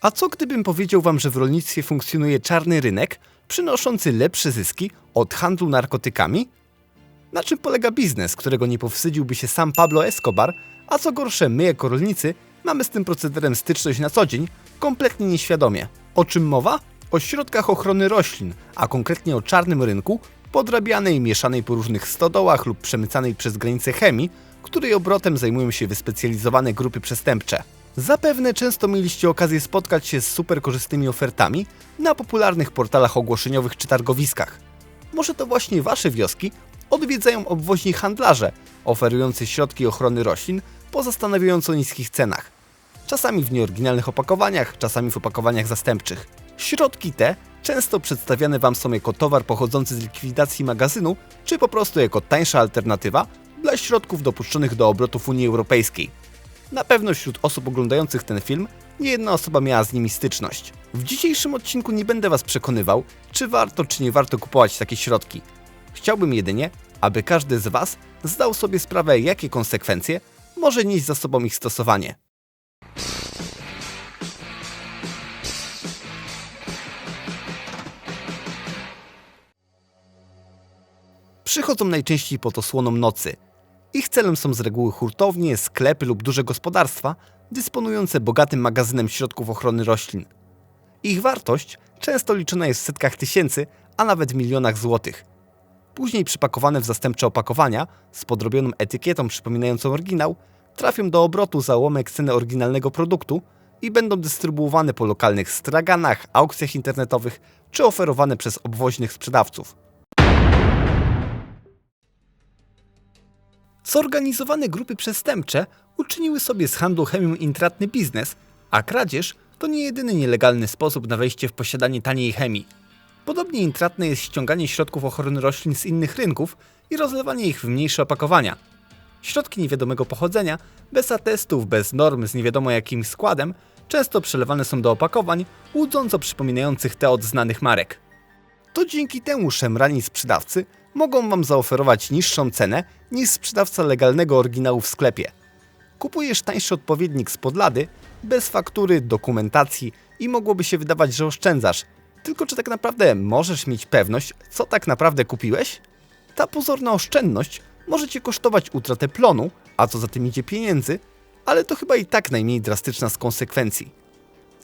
A co gdybym powiedział wam, że w rolnictwie funkcjonuje czarny rynek, przynoszący lepsze zyski od handlu narkotykami? Na czym polega biznes, którego nie powstydziłby się sam Pablo Escobar, a co gorsze, my jako rolnicy mamy z tym procederem styczność na co dzień, kompletnie nieświadomie. O czym mowa? O środkach ochrony roślin, a konkretnie o czarnym rynku, podrabianej, mieszanej po różnych stodołach lub przemycanej przez granice chemii, której obrotem zajmują się wyspecjalizowane grupy przestępcze. Zapewne często mieliście okazję spotkać się z super korzystnymi ofertami na popularnych portalach ogłoszeniowych czy targowiskach. Może to właśnie wasze wioski odwiedzają obwoźni handlarze oferujący środki ochrony roślin po zastanawiająco niskich cenach. Czasami w nieoryginalnych opakowaniach, czasami w opakowaniach zastępczych. Środki te często przedstawiane Wam są jako towar pochodzący z likwidacji magazynu, czy po prostu jako tańsza alternatywa dla środków dopuszczonych do obrotu w Unii Europejskiej. Na pewno wśród osób oglądających ten film nie jedna osoba miała z nimi styczność. W dzisiejszym odcinku nie będę Was przekonywał, czy warto czy nie warto kupować takie środki. Chciałbym jedynie, aby każdy z Was zdał sobie sprawę, jakie konsekwencje może nieść za sobą ich stosowanie. Przychodzą najczęściej pod osłoną nocy. Ich celem są z reguły hurtownie, sklepy lub duże gospodarstwa dysponujące bogatym magazynem środków ochrony roślin. Ich wartość często liczona jest w setkach tysięcy, a nawet milionach złotych. Później przypakowane w zastępcze opakowania z podrobioną etykietą przypominającą oryginał trafią do obrotu za ułamek ceny oryginalnego produktu i będą dystrybuowane po lokalnych straganach, aukcjach internetowych czy oferowane przez obwoźnych sprzedawców. Zorganizowane grupy przestępcze uczyniły sobie z handlu chemią intratny biznes, a kradzież to nie jedyny nielegalny sposób na wejście w posiadanie taniej chemii. Podobnie intratne jest ściąganie środków ochrony roślin z innych rynków i rozlewanie ich w mniejsze opakowania. Środki niewiadomego pochodzenia, bez atestów, bez norm, z nie wiadomo jakim składem, często przelewane są do opakowań łudząco przypominających te od znanych marek. To dzięki temu szemrani sprzedawcy mogą Wam zaoferować niższą cenę niż sprzedawca legalnego oryginału w sklepie. Kupujesz tańszy odpowiednik z podlady, bez faktury, dokumentacji i mogłoby się wydawać, że oszczędzasz. Tylko czy tak naprawdę możesz mieć pewność, co tak naprawdę kupiłeś? Ta pozorna oszczędność może Cię kosztować utratę plonu, a co za tym idzie pieniędzy, ale to chyba i tak najmniej drastyczna z konsekwencji.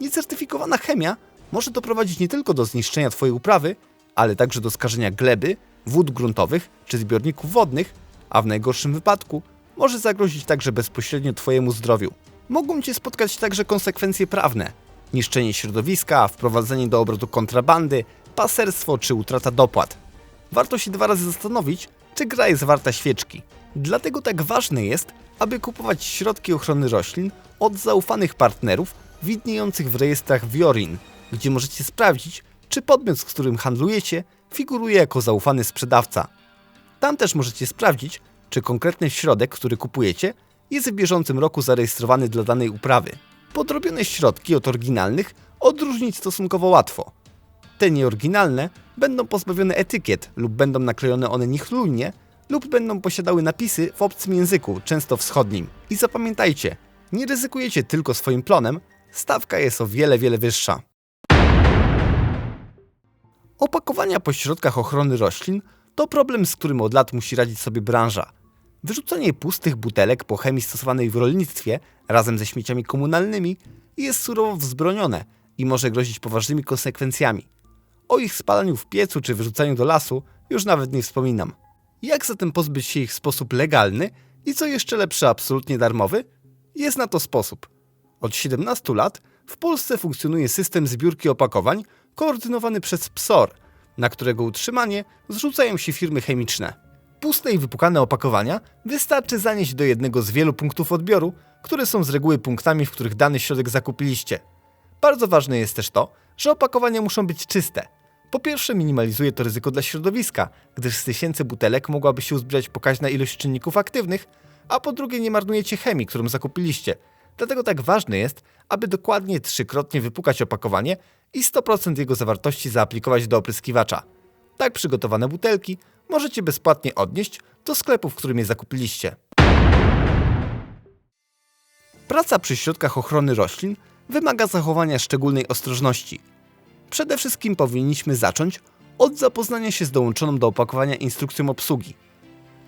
Niecertyfikowana chemia może doprowadzić nie tylko do zniszczenia Twojej uprawy, ale także do skażenia gleby, wód gruntowych czy zbiorników wodnych, a w najgorszym wypadku może zagrozić także bezpośrednio Twojemu zdrowiu. Mogą Cię spotkać także konsekwencje prawne, niszczenie środowiska, wprowadzenie do obrotu kontrabandy, paserstwo czy utrata dopłat. Warto się dwa razy zastanowić, czy gra jest warta świeczki. Dlatego tak ważne jest, aby kupować środki ochrony roślin od zaufanych partnerów widniejących w rejestrach Viorin, gdzie możecie sprawdzić, czy podmiot, z którym handlujecie, figuruje jako zaufany sprzedawca. Tam też możecie sprawdzić, czy konkretny środek, który kupujecie, jest w bieżącym roku zarejestrowany dla danej uprawy. Podrobione środki od oryginalnych odróżnić stosunkowo łatwo. Te nieoryginalne będą pozbawione etykiet lub będą naklejone one niechlujnie lub będą posiadały napisy w obcym języku, często wschodnim. I zapamiętajcie, nie ryzykujecie tylko swoim plonem, stawka jest o wiele, wiele wyższa. Opakowania po środkach ochrony roślin to problem, z którym od lat musi radzić sobie branża. Wyrzucanie pustych butelek po chemii stosowanej w rolnictwie razem ze śmieciami komunalnymi jest surowo wzbronione i może grozić poważnymi konsekwencjami. O ich spalaniu w piecu czy wyrzucaniu do lasu już nawet nie wspominam. Jak zatem pozbyć się ich w sposób legalny i co jeszcze lepsze, absolutnie darmowy? Jest na to sposób. Od 17 lat w Polsce funkcjonuje system zbiórki opakowań koordynowany przez PSOR, na którego utrzymanie zrzucają się firmy chemiczne. Puste i wypukane opakowania wystarczy zanieść do jednego z wielu punktów odbioru, które są z reguły punktami, w których dany środek zakupiliście. Bardzo ważne jest też to, że opakowania muszą być czyste. Po pierwsze minimalizuje to ryzyko dla środowiska, gdyż z tysięcy butelek mogłaby się uzbierać pokaźna ilość czynników aktywnych, a po drugie nie marnujecie chemii, którą zakupiliście. Dlatego tak ważne jest, aby dokładnie trzykrotnie wypukać opakowanie i 100% jego zawartości zaaplikować do opryskiwacza. Tak przygotowane butelki możecie bezpłatnie odnieść do sklepu, w którym je zakupiliście. Praca przy środkach ochrony roślin wymaga zachowania szczególnej ostrożności. Przede wszystkim powinniśmy zacząć od zapoznania się z dołączoną do opakowania instrukcją obsługi.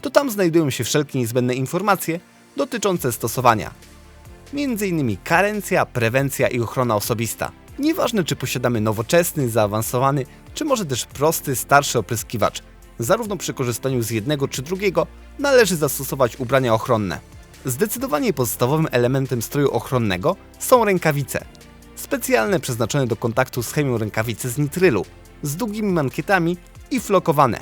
To tam znajdują się wszelkie niezbędne informacje dotyczące stosowania. Innymi karencja, prewencja i ochrona osobista. Nieważne czy posiadamy nowoczesny, zaawansowany, czy może też prosty, starszy opryskiwacz. Zarówno przy korzystaniu z jednego czy drugiego należy zastosować ubrania ochronne. Zdecydowanie podstawowym elementem stroju ochronnego są rękawice. Specjalne przeznaczone do kontaktu z chemią rękawice z nitrylu, z długimi mankietami i flokowane.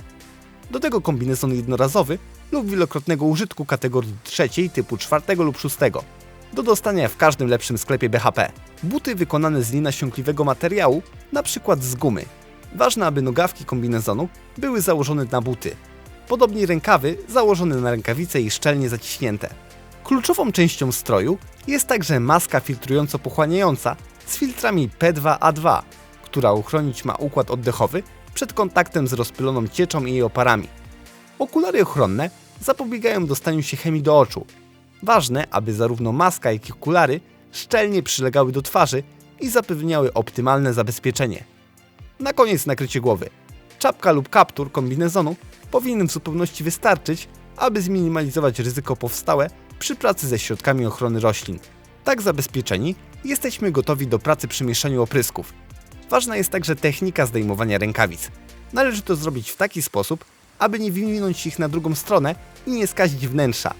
Do tego kombinezon jednorazowy lub wielokrotnego użytku kategorii trzeciej typu czwartego lub szóstego. Do dostania w każdym lepszym sklepie BHP. Buty wykonane z nienasiąkliwego materiału, np. z gumy. Ważne, aby nogawki kombinezonu były założone na buty. Podobnie rękawy założone na rękawice i szczelnie zaciśnięte. Kluczową częścią stroju jest także maska filtrująco-pochłaniająca z filtrami P2A2, która uchronić ma układ oddechowy przed kontaktem z rozpyloną cieczą i jej oparami. Okulary ochronne zapobiegają dostaniu się chemii do oczu. Ważne, aby zarówno maska, jak i okulary szczelnie przylegały do twarzy i zapewniały optymalne zabezpieczenie. Na koniec nakrycie głowy. Czapka lub kaptur kombinezonu powinien w zupełności wystarczyć, aby zminimalizować ryzyko powstałe przy pracy ze środkami ochrony roślin. Tak zabezpieczeni, jesteśmy gotowi do pracy przy mieszaniu oprysków. Ważna jest także technika zdejmowania rękawic. Należy to zrobić w taki sposób, aby nie wywinąć ich na drugą stronę i nie skazić wnętrza.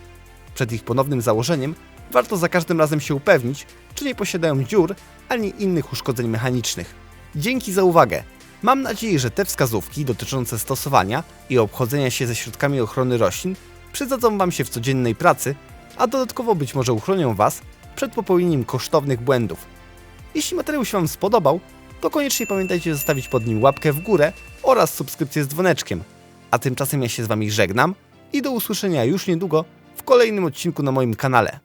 Przed ich ponownym założeniem warto za każdym razem się upewnić, czy nie posiadają dziur ani innych uszkodzeń mechanicznych. Dzięki za uwagę. Mam nadzieję, że te wskazówki dotyczące stosowania i obchodzenia się ze środkami ochrony roślin przydadzą Wam się w codziennej pracy, a dodatkowo być może uchronią Was przed popełnieniem kosztownych błędów. Jeśli materiał się Wam spodobał, to koniecznie pamiętajcie zostawić pod nim łapkę w górę oraz subskrypcję z dzwoneczkiem. A tymczasem ja się z Wami żegnam i do usłyszenia już niedługo w kolejnym odcinku na moim kanale.